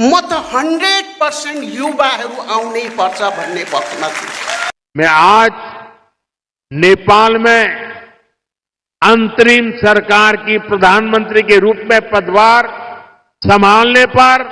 म त hundred percent युवाहरू आउनै पर्छ भन्ने पक्षमा छु। मैं आज नेपाल में अंतरिम सरकार की प्रधानमंत्री के रूप में पदभार संभालने पर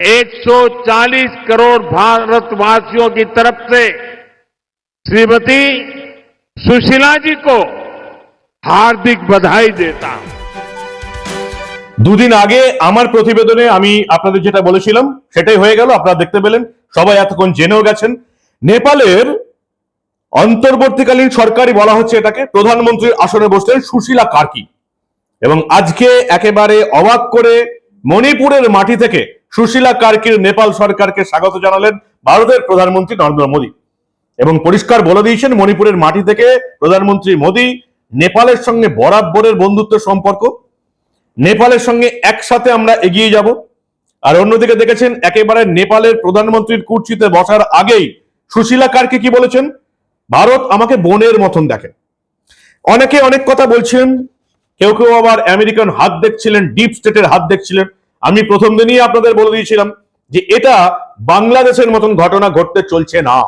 140 करोड़ भारतवासियों की तरफ़ से श्रीमती सुशीला जी को हार्दिक बधाई देता हूँ। দুদিন আগে আমার প্রতিবেদনে আমি আপনাদের যেটা বলেছিলাম, সেটাই হয়ে গেল, আপনারা দেখতে পেলেন। সবাই এতক্ষণ জেনেও গেছেন। নেপালের অন্তর্বর্তীকালীন সরকারই বলা হচ্ছে এটাকে, প্রধানমন্ত্রীর আসনে বসলেন সুশীলা কার্কি। এবং আজকে একেবারে অবাক করে মণিপুরের মাটি থেকে সুশীলা কার্কির নেপাল সরকারকে স্বাগত জানালেন ভারতের প্রধানমন্ত্রী নরেন্দ্র মোদী। এবং পরিষ্কার বলে দিয়েছেন, মণিপুরের মাটি থেকে প্রধানমন্ত্রী মোদী নেপালের সঙ্গে বরাবরের বন্ধুত্ব সম্পর্ক নেপালের সঙ্গে একসাথে আমরা এগিয়ে যাব। আর অন্যদিকে দেখেছেন, একেবারে নেপালের প্রধানমন্ত্রীর কুর্চিতে বসার আগেই সুশীলা কার্কে কি বলেছেন? ভারত আমাকে বোনের মতন দেখে। অনেকে অনেক কথা বলছেন কেউ কেউ আবার আমেরিকান হাত দেখছিলেন, ডিপ স্টেটের হাত দেখছিলেন। আমি প্রথম দিনই আপনাদের বলে দিয়েছিলাম যে এটা বাংলাদেশের মতন ঘটনা ঘটতে চলছে না।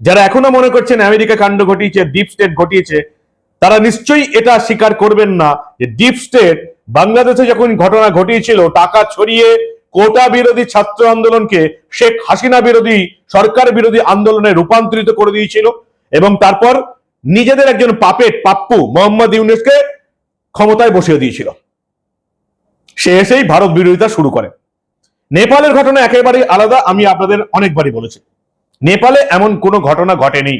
যারা এখনও মনে করছেন আমেরিকা কাণ্ড ঘটিয়েছে, ডিপ স্টেট ঘটিয়েছে, তারা নিশ্চয়ই এটা স্বীকার করবেন না যে ডিপ স্টেট বাংলাদেশে যখন ঘটনা ঘটিয়েছিল, টাকা ছড়িয়ে কোটা বিরোধী ছাত্র আন্দোলনকে শেখ হাসিনা বিরোধী, সরকার বিরোধী আন্দোলনে রূপান্তরিত করে দিয়েছিল এবং তারপর নিজেদের একজন পাপেট পাপ্পু মোহাম্মদ ইউনুসকে ক্ষমতায় বসিয়ে দিয়েছিল। সে এসেই ভারত বিরোধিতা শুরু করে। নেপালের ঘটনা একেবারেই আলাদা, আমি আপনাদের অনেকবারই বলেছি। নেপালে এমন কোনো ঘটনা ঘটেনি।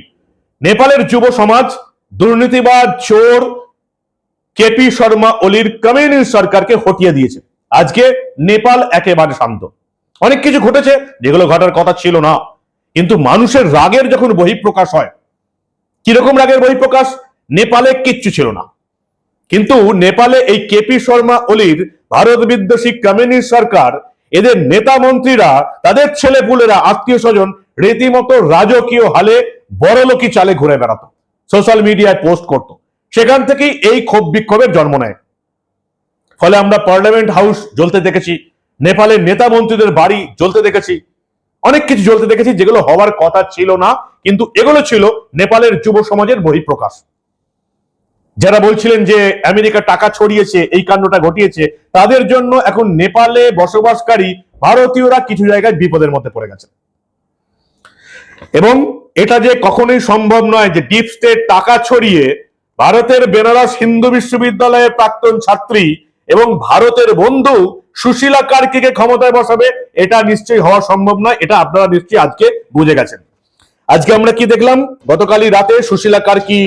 নেপালের যুব সমাজ দুর্নীতিবাদ চোর কেপি শর্মা অলির কমিউনিস্ট সরকারকে হটিয়ে দিয়েছে। আজকে নেপাল একেবারে শান্ত। অনেক কিছু ঘটেছে, যেগুলো ঘটার কথা ছিল না। কিন্তু মানুষের রাগের যখন বহিঃপ্রকাশ হয়, কীরকম রাগের বহিঃপ্রকাশ? নেপালে কিচ্ছু ছিল না। কিন্তু নেপালে এই কেপি শর্মা অলির ভারত বিদ্বেষী কমিউনিস্ট সরকার, এদের নেতা মন্ত্রীরা, তাদের ছেলেপুলেরা আত্মীয় স্বজন রীতিমতো রাজকীয় হালে বড়লোকি চালে ঘুরে বেড়াতো। সোশ্যাল মিডিয়ায় পোস্ট করত। সেখান থেকেই এই ক্ষোভ বিক্ষোভের জন্ম নেয়। ফলে আমরা পার্লামেন্ট হাউস জ্বলতে দেখেছি, নেপালের নেতা মন্ত্রীদের বাড়ি জ্বলতে দেখেছি, অনেক কিছু জ্বলতে দেখেছি যেগুলো হওয়ার কথা ছিল না, কিন্তু এগুলো ছিল নেপালের যুব সমাজের বহিঃপ্রকাশ। যারা বলছিলেন যে আমেরিকা টাকা ছড়িয়েছে, এই কাণ্ডটা ঘটিয়েছে, তাদের জন্য এখন নেপালে বসবাসকারী ভারতীয়রা কিছু জায়গায় বিপদের মধ্যে পড়ে গেছে। এবং এটা যে কখনোই সম্ভব নয় যে ডিপ স্টেট টাকা ছড়িয়ে ভারতের বেনারস হিন্দু বিশ্ববিদ্যালয়ের প্রাক্তন ছাত্রী এবং ভারতের বন্ধু সুশীলা কার্কিকে ক্ষমতায় বসাবে, এটা নিশ্চয়ই হওয়া সম্ভব নয়, এটা আপনারা নিশ্চয়ই আজকে বুঝে গেছেন। আজকে আমরা কি দেখলাম? গতকালই রাতে সুশীলা কার্কি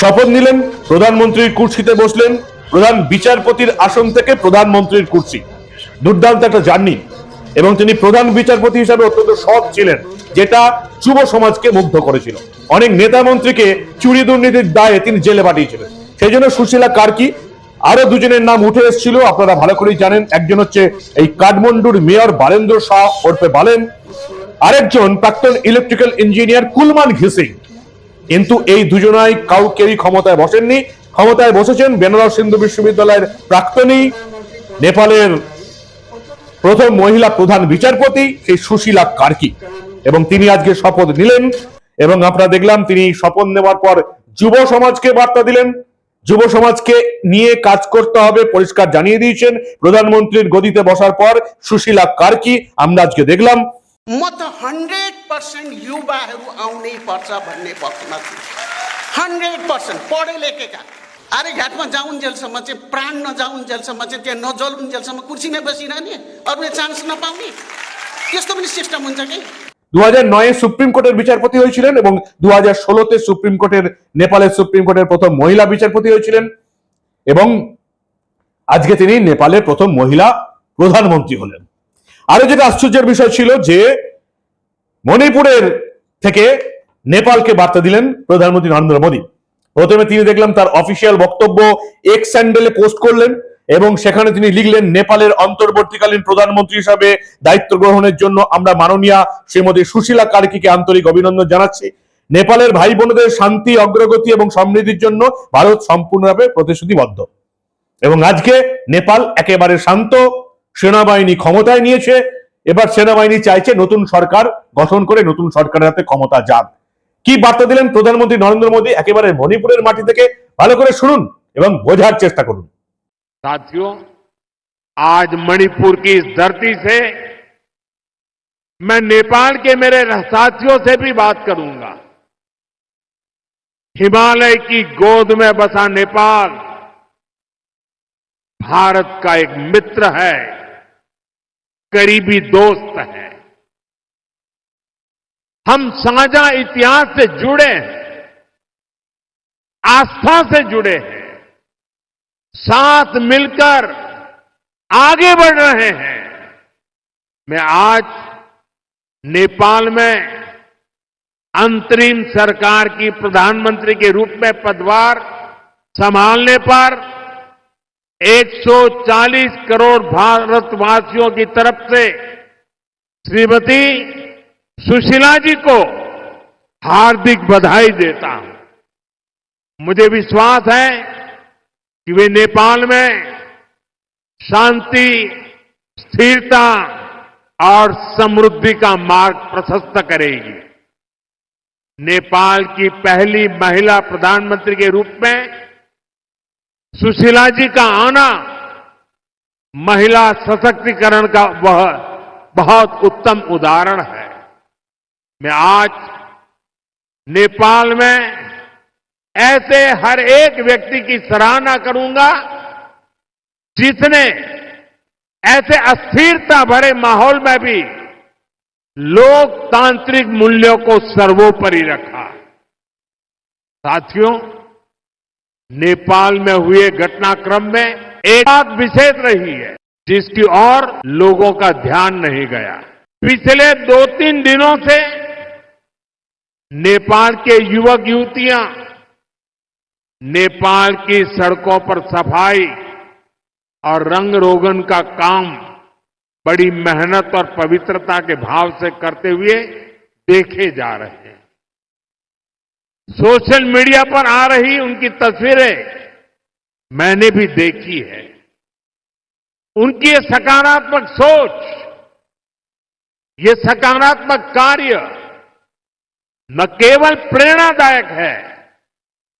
শপথ নিলেন, প্রধানমন্ত্রীর কুর্সিতে বসলেন, প্রধান বিচারপতির আসন থেকে প্রধানমন্ত্রীর কুর্সি। দুর্দান্ত একটা জার্নি। এবং তিনি প্রধান বিচারপতি হিসাবে অত্যন্ত সৎ ছিলেন, যেটা যুব সমাজকে মুগ্ধ করেছিল। অনেক নেতা মন্ত্রীকে চুরি দুর্নীতির দায়ে তিনি জেলে পাঠিয়েছিলেন। সেই জন্য সুশীলা কার্কি আরও দুজনের নাম উঠে এসেছিল, আপনারা ভালো করেই জানেন। একজন হচ্ছে এই কাঠমান্ডুর মেয়র বালেন্দ্র শাহ ওরফে বালেন। আরেকজন প্রাক্তন ইলেকট্রিক্যাল ইঞ্জিনিয়ার কুলমান ঘিসিং। কিন্তু এই দুজনাই কাউকেই ক্ষমতায় বসেননি। ক্ষমতায় বসেছেন বেনারস হিন্দু বিশ্ববিদ্যালয়ের প্রাক্তনী নেপালের প্রথম মহিলা প্রধান বিচারপতি সেই সুশীলা কার্কি। এবং তিনি আজকে শপথ নিলেন এবং আপনারা দেখলাম তিনি শপথ নেওয়ার পর যুব সমাজকে বার্তা দিলেন যুব সমাজকে নিয়ে কাজ করতে হবে পরিষ্কার জানিয়ে দিয়েছেন প্রধানমন্ত্রীর গদিতে বসার পর সুশীলা কার্কি আমরা আজকে দেখলাম म त हन्ड्रेड पर्सेन्ट युवाहरू आउनै पर्छ भन्ने पक्षमा छु हन्ड्रेड पर्सेन्ट पढे लेखेका अरे घाटमा जाउन्जेलसम्म चाहिँ प्राण नजाउन्जेलसम्म चाहिँ त्यहाँ नजलुन्जेलसम्म कुर्सीमै बसिरहने अरूले चान्स नपाउने त्यस्तो पनि सिस्टम हुन्छ कि দু হাজার নয়ে সুপ্রিম কোর্টের বিচারপতি হয়েছিলেন এবং দু হাজার ষোলোতে সুপ্রিম কোর্টের, নেপালের সুপ্রিম কোর্টের প্রথম মহিলা বিচারপতি হয়েছিলেন এবং আজকে তিনি নেপালের প্রথম মহিলা প্রধানমন্ত্রী হলেন। আরও যেটা আশ্চর্যের বিষয় ছিল যে মণিপুরের থেকে নেপালকে বার্তা দিলেন প্রধানমন্ত্রী নরেন্দ্র মোদী। প্রথমে তিনি দেখলাম তার অফিসিয়াল বক্তব্য এক্স স্যান্ডেলে পোস্ট করলেন। এবং সেখানে তিনি লিখলেন, নেপালের অন্তর্বর্তীকালীন প্রধানমন্ত্রী হিসাবে দায়িত্ব গ্রহণের জন্য আমরা মাননীয়া শ্রীমতী সুশীলা কার্কিকে আন্তরিক অভিনন্দন জানাচ্ছি। নেপালের ভাই বোনদের শান্তি, অগ্রগতি এবং সমৃদ্ধির জন্য ভারত সম্পূর্ণভাবে প্রতিশ্রুতিবদ্ধ। এবং আজকে নেপাল একেবারে শান্ত, সেনাবাহিনী ক্ষমতায় নিয়েছে, এবার সেনাবাহিনী চাইছে নতুন সরকার গঠন করে নতুন সরকারের হাতে ক্ষমতা যাক কি বার্তা দিলেন প্রধানমন্ত্রী নরেন্দ্র মোদী? একেবারে মণিপুরের মাটি থেকে ভালো করে শুনুন এবং বোঝার চেষ্টা করুন। साथियों, आज मणिपुर की इस धरती से मैं नेपाल के मेरे साथियों से भी बात करूँगा। हिमालय की गोद में बसा नेपाल, भारत का एक मित्र है, करीबी दोस्त है। हम साझा इतिहास से जुड़े हैं, आस्था से जुड़े हैं। साथ मिलकर आगे बढ़ रहे हैं। मैं आज नेपाल में अंतरिम सरकार की प्रधानमंत्री के रूप में पदभार संभालने पर 140 करोड़ भारतवासियों की तरफ़ से श्रीमती सुशीला जी को हार्दिक बधाई देता हूँ। मुझे विश्वास है कि वे नेपाल में शांति, स्थिरता और समृद्धि का मार्ग प्रशस्त करेगी। नेपाल की पहली महिला प्रधानमंत्री के रूप में सुशीला जी का आना महिला सशक्तिकरण का वह बहुत उत्तम उदाहरण है। मैं आज नेपाल में ऐसे हर एक व्यक्ति की सराहना करूँगा जिसने ऐसे अस्थिरता भरे माहौल में भी लोकतांत्रिक मूल्यों को सर्वोपरि रखा। साथियों, नेपाल में हुए घटनाक्रम में एक बात विशेष रही है, जिसकी ओर लोगों का ध्यान नहीं गया। पिछले दो तीन दिनों से नेपाल के युवक युवतियाँ नेपाल की सड़कों पर सफ़ाई और रंग रोगन का काम बड़ी मेहनत और पवित्रता के भाव से करते हुए देखे जा रहे हैं। सोशल मीडिया पर आ रही उनकी तस्वीरें मैंने भी देखी है। उनकी ये सकारात्मक सोच, ये सकारात्मक कार्य न केवल प्रेरणादायक है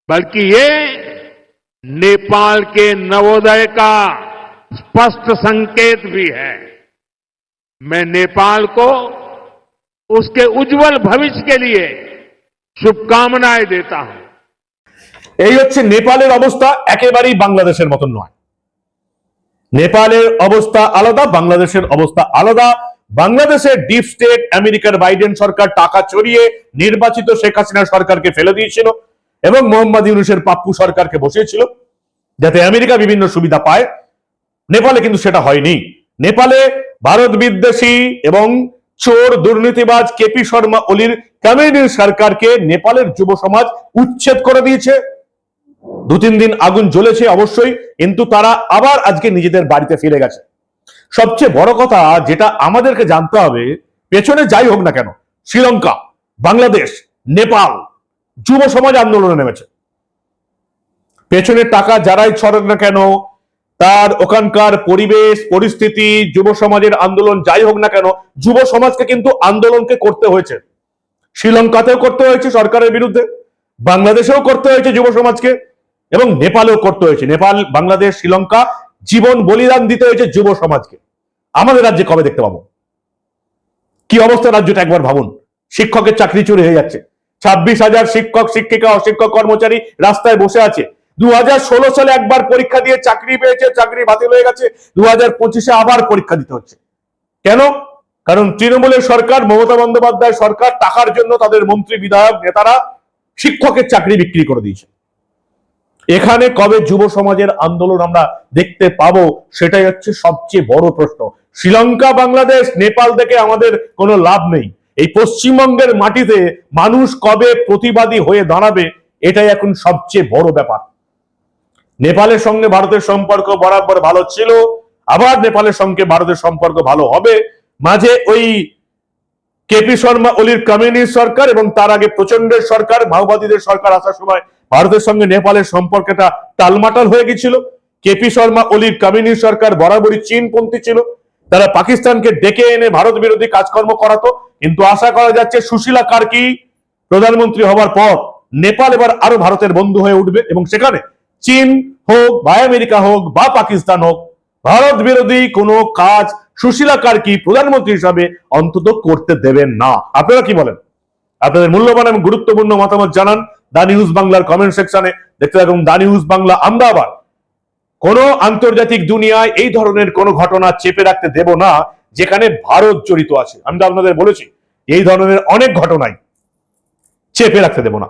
बल्कि ये नेपाल के नवोदय का स्पष्ट संकेत भी है मैं नेपाल को उसके उज्जवल भविष्य के लिए शुभकामनाएं देता हूं এই হচ্ছে নেপালের অবস্থা একেবারেই বাংলাদেশের মতন নয় নেপালের অবস্থা আলাদা বাংলাদেশের অবস্থা আলাদা বাংলাদেশের ডিপ স্টেট আমেরিকার বাইডেন সরকার টাকা চড়িয়ে নির্বাচিত শেখ হাসিনা সরকারকে ফেলে দিয়েছিল এবং মোহাম্মদ ইউনুসের পাপ্পু সরকারকে বসিয়েছিল যাতে আমেরিকা বিভিন্ন সুবিধা পায়। নেপালে কিন্তু সেটা হয়নি। নেপালে ভারত বিদ্বেষী এবং চোর, দুর্নীতিবাজ কেপি শর্মা ওলির কমিউনিস্ট সরকারকে নেপালের যুব সমাজ উচ্ছেদ করে দিয়েছে। দু তিন দিন আগুন জ্বলেছে অবশ্যই, কিন্তু তারা আবার আজকে নিজেদের বাড়িতে ফিরে গেছে। সবচেয়ে বড় কথা যেটা আমাদেরকে জানতে হবে, পেছনে যাই হোক না কেন, শ্রীলঙ্কা, বাংলাদেশ, নেপাল যুব সমাজ আন্দোলনে নেমেছে। পেছনের টাকা যারাই ছড়ক না কেন, তার ওখানকার পরিবেশ, পরিস্থিতি, যুব সমাজের আন্দোলন যাই হোক না কেন, যুব সমাজকে কিন্তু আন্দোলনকে করতে হয়েছে। শ্রীলঙ্কাতেও করতে হয়েছে সরকারের বিরুদ্ধে, বাংলাদেশেও করতে হয়েছে যুব সমাজকে, এবং নেপালেও করতে হয়েছে। নেপাল, বাংলাদেশ, শ্রীলঙ্কা জীবন বলিদান দিতে হয়েছে যুব সমাজকে। আমাদের রাজ্যে কবে দেখতে পাবো? কি অবস্থা রাজ্যটা একবার ভাবুন। শিক্ষকের চাকরি চুরি হয়ে যাচ্ছে। ছাব্বিশ হাজার শিক্ষক, শিক্ষিকা, অশিক্ষক, কর্মচারী রাস্তায় বসে আছে। দু হাজার ষোলো সালে একবার পরীক্ষা দিয়ে চাকরি পেয়েছে, চাকরি বাতিল হয়ে গেছে। দু হাজার আবার পরীক্ষা দিতে হচ্ছে। কেন? কারণ তৃণমূলের সরকার, মমতা বন্দ্যোপাধ্যায় সরকার টাকার জন্য তাদের মন্ত্রী, বিধায়ক, নেতারা শিক্ষকের চাকরি বিক্রি করে দিয়েছে। এখানে কবে যুব সমাজের আন্দোলন আমরা দেখতে পাবো, সেটাই হচ্ছে সবচেয়ে বড় প্রশ্ন। শ্রীলঙ্কা, বাংলাদেশ, নেপাল থেকে আমাদের কোনো লাভ নেই। এই পশ্চিমবঙ্গের মাটিতে মানুষ কবে প্রতিবাদী হয়ে দাঁড়াবে, এটাই এখন সবচেয়ে বড় ব্যাপার। নেপালের সঙ্গে ভারতের সম্পর্ক বরাবর ভালো ছিল, আবার নেপালের সঙ্গে ভারতের সম্পর্ক ভালো হবে। মাঝে ওই কেপি শর্মা, ওলির কমিউনিস্ট সরকার এবং তার আগে প্রচন্ডের সরকার, মাওবাদীদের সরকার আসার সময় ভারতের সঙ্গে নেপালের সম্পর্কটা টালমাটাল হয়ে গেছিল। কেপি শর্মা, ওলির কমিউনিস্ট সরকার বরাবরই চীনপন্থী ছিল। তারা পাকিস্তানকে ডেকে এনে ভারত বিরোধী কাজকর্ম করাতো। কিন্তু আশা করা যাচ্ছে সুশীলা কার্কি প্রধানমন্ত্রী হওয়ার পর নেপাল এবার আরও ভারতের বন্ধু হয়ে উঠবে এবং সেখানে চীন হোক বা আমেরিকা হোক বা পাকিস্তান হোক, ভারত বিরোধী কোনো কাজ সুশীলা কার্কি প্রধানমন্ত্রী হিসাবে অন্তত করতে দেবেন না। আপনারা কি বলেন? আপনাদের মূল্যবান এবং গুরুত্বপূর্ণ মতামত জানান। দা নিউজ বাংলার কমেন্ট সেকশনে দেখতে থাকুন দা নিউজ বাংলা আমরা আবার কোন আন্তর্জাতিক দুনিয়ায় এই ধরনের কোনো ঘটনা চেপে রাখতে দেব না, যেখানে ভারত জড়িত আছে। আমি তো আপনাদের বলেছি, এই ধরনের অনেক ঘটনাই চেপে রাখতে দেব না।